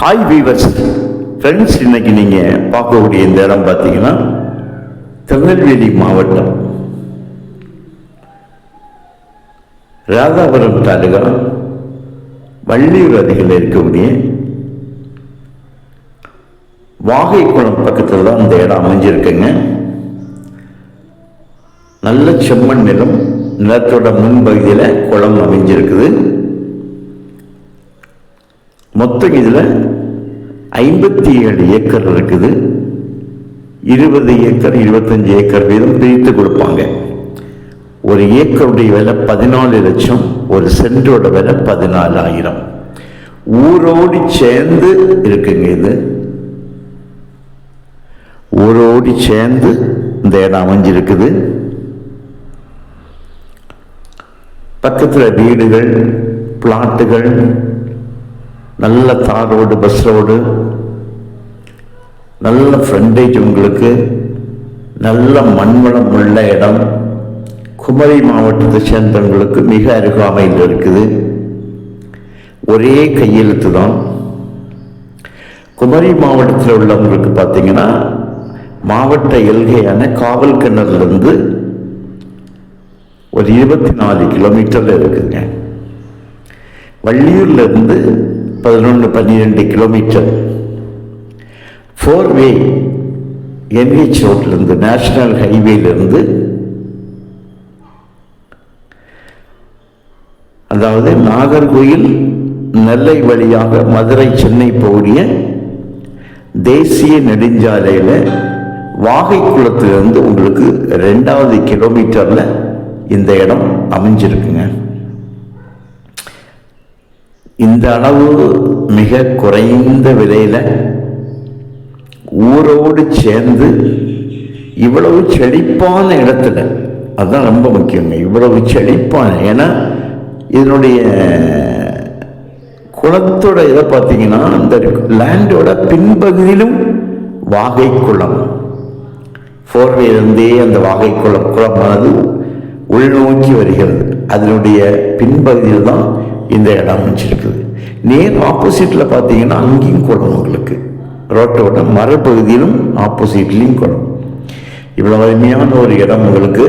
Hi viewers friends இன்னைக்கு நீங்கள் பார்க்கக்கூடிய இந்த இடம் பார்த்தீங்கன்னா திருநெல்வேலி மாவட்டம். ராதாபுரம் தாலுகா வள்ளியூர் அருகில் இருக்கக்கூடிய வாகைக்குளம் பக்கத்தில் தான் இந்த இடம் அமைஞ்சிருக்குங்க. நல்ல செம்மண் நிலம் நிலத்தோட முன்பகுதியில் குளம் அமைஞ்சிருக்குது. மொத்தம் இதில் ஐம்பத்தி ஏழு ஏக்கர் இருக்குது. இருபது ஏக்கர் இருபத்தஞ்சு ஏக்கர் வீதம் பிரித்து கொடுப்பாங்க. ஒரு ஏக்கருடைய விலை பதினாலு லட்சம் ஒரு சென்டோட விலை பதினாலாயிரம். ஊரோடி சேர்ந்து இருக்குங்க இது. ஊரோடி சேர்ந்து இந்த இடம் அமைஞ்சிருக்குது. பக்கத்தில் வீடுகள் பிளாட்டுகள் நல்ல தார் ரோடு பஸ் ரோடு நல்ல ஃப்ரண்டேஜ் உங்களுக்கு. நல்ல மண்வளம் உள்ள இடம். குமரி மாவட்டத்தை சேர்ந்தவங்களுக்கு மிக அருகாமையில் இருக்குது. ஒரே கையெழுத்து தான். குமரி மாவட்டத்தில் உள்ளவங்களுக்கு பார்த்தீங்கன்னா மாவட்ட எல்கையான காவல் கிணறுலேருந்து ஒரு இருபத்தி நாலு கிலோமீட்டரில் இருக்குதுங்க. வள்ளியூர்லேருந்து பதினொன்று பன்னிரெண்டு கிலோமீட்டர் ஃபோர் வே என்ஹெச் ரோட்லேருந்து நேஷனல் ஹைவேலேருந்து அதாவது நாகர்கோயில் நெல்லை வழியாக மதுரை சென்னை போகிய தேசிய நெடுஞ்சாலையில் வாகைக்குளத்திலிருந்து உங்களுக்கு ரெண்டாவது கிலோமீட்டரில் இந்த இடம் அமைஞ்சிருக்குங்க. இந்த அளவு மிக குறைந்த விலையில் ஊரோடு சேர்ந்து இவ்வளவு செழிப்பான இடத்துல அதுதான் ரொம்ப முக்கியங்க இவ்வளவு செழிப்பான ஏன்னா இதனுடைய குளத்தோட இதை பார்த்தீங்கன்னா அந்த லேண்டோட பின்பகுதியிலும் வாகை குளம் ஃபோர்வேலிருந்தே அந்த வாகை குளம் குளமானது உள்நோக்கி வருகிறது. அதனுடைய பின்பகுதியில் தான் இந்த இடம் அமைச்சிருக்குது நேர் ஆப்போசிட்டில் பார்த்தீங்கன்னா அங்கேயும் குளம் உங்களுக்கு. ரோட்டோட மரப்பகுதியிலும் ஆப்போசிட்லேயும் குளம். இவ்வளோ அருமையான ஒரு இடம் உங்களுக்கு.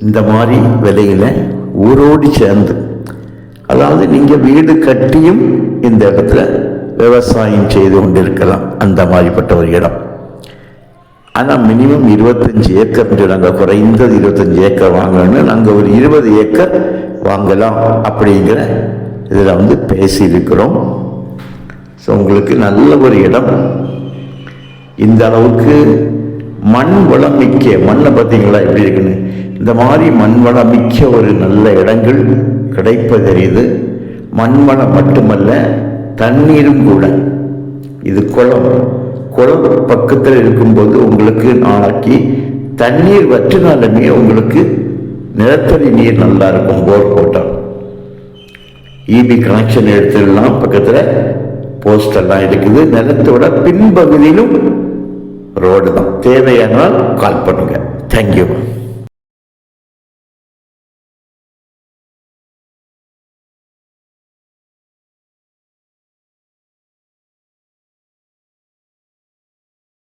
இந்த மாதிரி விலையில் ஊரோடி சேர்ந்து அதாவது நீங்கள் வீடு கட்டியும் இந்த இடத்துல விவசாயம் செய்து கொண்டிருக்கலாம். அந்த மாதிரிப்பட்ட ஒரு இடம். ஆனால் மினிமம் இருபத்தஞ்சி ஏக்கர் நாங்கள் குறைந்தது இருபத்தஞ்சி ஏக்கர் வாங்கணும்னு நாங்கள் ஒரு இருபது ஏக்கர் வாங்கலாம் அப்படிங்கிற இதில் வந்து பேசியிருக்கிறோம். ஸோ உங்களுக்கு நல்ல ஒரு இடம். இந்த அளவுக்கு மண் வளம் மிக்க மண்ணை பார்த்தீங்களா எப்படி இருக்குன்னு? இந்த மாதிரி மண் வளம் மிக்க ஒரு நல்ல இடங்கள் கிடைப்பதறியுது மண் வளம் மட்டுமல்ல தண்ணீரும் கூட. இது குளம். குழம்பு பக்கத்தில் இருக்கும்போது உங்களுக்கு நாளைக்கு தண்ணீர் வற்றினாலுமே உங்களுக்கு நிலத்தடி நீர் நல்லா இருக்கும் போர் போட்டால். இபி கனெக்ஷன் எடுத்துடலாம் பக்கத்தில் போஸ்டெல்லாம் இருக்குது. நிலத்தோட பின்பகுதியிலும் ரோடு தான். தேவையானால் கால் பண்ணுங்கள் தேங்க்யூ